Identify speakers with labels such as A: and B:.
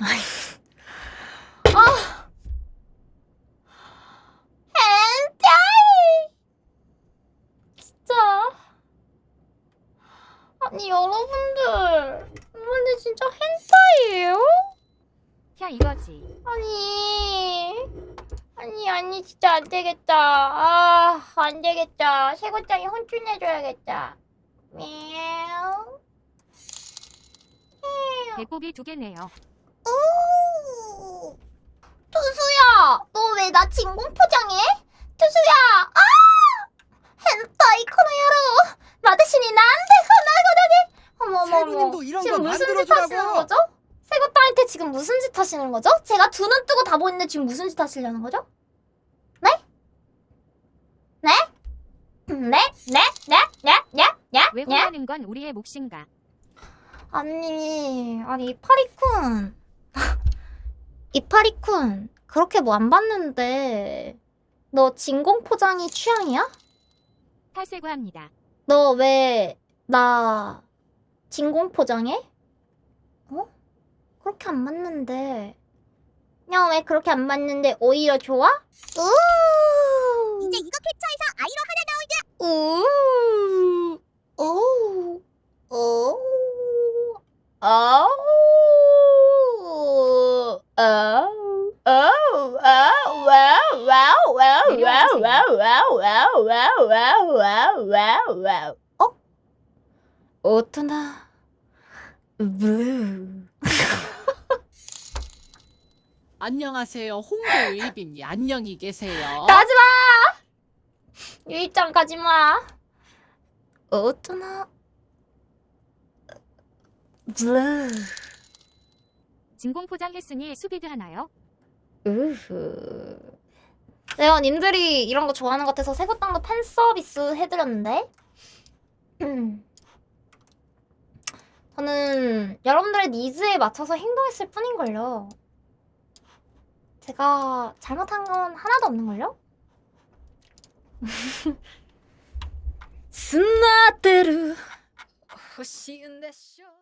A: 아! 엔짜이! 진짜. 아니, 여러분들. 근데 진짜 헨타이예요?
B: 야, 이거지.
A: 아니. 아니, 아니, 진짜 안 되겠다. 아, 안 되겠다. 새고장이 혼쭐내줘야겠다. 미야옹.
B: 배고기 두 개네요.
C: 할머님도 이런 거
A: 지금 무슨 짓 하시는
C: 만들어주라고.
A: 거죠? 새고빠한테 지금 무슨 짓 하시는 거죠? 제가 두 눈 뜨고 다 보이는데 지금 무슨 짓 하시려는 거죠? 네? 네? 음, 네? 네? 네? 네? 네?
B: 왜
A: 네? 네?
B: 혼나는 건 우리의 몫인가?
A: 아니, 아니 이파리쿤, 이파리쿤 그렇게 뭐 안 봤는데 너 진공 포장이 취향이야?
B: 탈세고 합니다.
A: 너 왜 나 진공 포장해? 어? 그렇게 안 맞는데. 그냥 왜 그렇게 안 맞는데 오히려 좋아? 우.
D: 이제 이거 캡처해서 아이로
A: 우. 오. 오. 아우. 아우. 아우. 아우. 와우. 와우. 와우. 와우. 와우. 와우. 와우. 와우. 와우. 와우. 와우. 어? 오토나. 블루.
C: 안녕하세요. 홍보 유이빈이 안녕히 계세요.
A: 가지 마. 유입장 가지 마. 오토나. 블루.
B: 진공 포장했으니 수비드 하나요?
A: 우후. 내가 님들이 이런 거 좋아하는 것 같아서 새것당도 팬 서비스 해드렸는데. 저는 여러분들의 니즈에 맞춰서 행동했을 뿐인걸요. 제가 잘못한 건 하나도 없는걸요? すなってる欲しいんでしょ